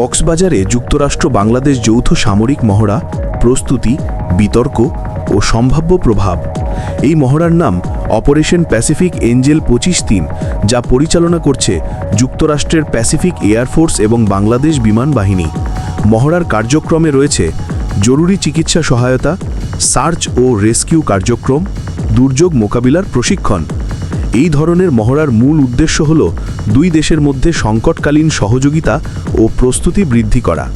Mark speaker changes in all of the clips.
Speaker 1: কক্সবাজারে যুক্তরাষ্ট্র বাংলাদেশ যৌথ সামরিক মহড়া, প্রস্তুতি, বিতর্ক ও সম্ভাব্য প্রভাব। এই মহড়ার নাম অপারেশন প্যাসিফিক এঞ্জেল পঁচিশ তিন, যা পরিচালনা করছে যুক্তরাষ্ট্রের প্যাসিফিক এয়ারফোর্স এবং বাংলাদেশ বিমান বাহিনী। মহড়ার কার্যক্রমে রয়েছে জরুরি চিকিৎসা সহায়তা, সার্চ ও রেস্কিউ কার্যক্রম, দুর্যোগ মোকাবিলার প্রশিক্ষণ এই ধরনের মহড়ার মূল উদ্দেশ্য হল দুই দেশের মধ্যে সংকটকালীন সহযোগিতা ও প্রস্তুতি বৃদ্ধি করা।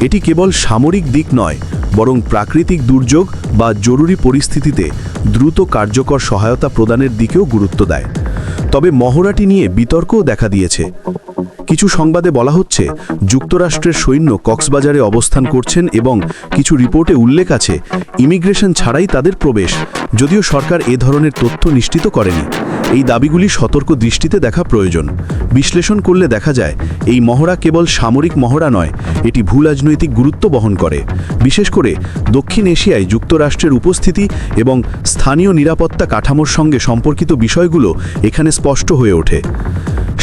Speaker 1: এটি কেবল সামরিক দিক নয়, বরং প্রাকৃতিক দুর্যোগ বা জরুরি পরিস্থিতিতে দ্রুত কার্যকর সহায়তা প্রদানের দিকেও গুরুত্ব দেয়। তবে মহড়াটি নিয়ে বিতর্কও দেখা দিয়েছে। কিছু সংবাদে বলা হচ্ছে, যুক্তরাষ্ট্রের সৈন্য কক্সবাজারে অবস্থান করছেন এবং কিছু রিপোর্টে উল্লেখ আছে, ইমিগ্রেশন ছাড়াই তাদের প্রবেশ, যদিও সরকার এ ধরনের তথ্য নিশ্চিত করেনি। এই দাবিগুলি সতর্ক দৃষ্টিতে দেখা প্রয়োজন। বিশ্লেষণ করলে দেখা যায়, এই মহড়া কেবল সামরিক মহড়া নয়, এটি ভূ রাজনৈতিক গুরুত্ব বহন করে। বিশেষ করে, দক্ষিণ এশিয়ায় যুক্তরাষ্ট্রের উপস্থিতি এবং স্থানীয় নিরাপত্তা কাঠামোর সঙ্গে সম্পর্কিত বিষয়গুলো এখানে স্পষ্ট হয়ে ওঠে।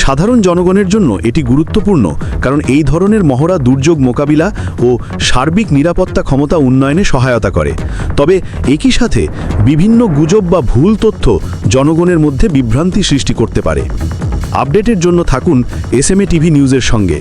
Speaker 1: সাধারণ জনগণের জন্য এটি গুরুত্বপূর্ণ, কারণ এই ধরনের মহড়া দুর্যোগ মোকাবিলা ও সার্বিক নিরাপত্তা ক্ষমতা উন্নয়নে সহায়তা করে। তবে একই সাথে বিভিন্ন গুজব বা ভুল তথ্য জনগণের মধ্যে বিভ্রান্তি সৃষ্টি করতে পারে। আপডেটের জন্য থাকুন এস টিভি নিউজের সঙ্গে।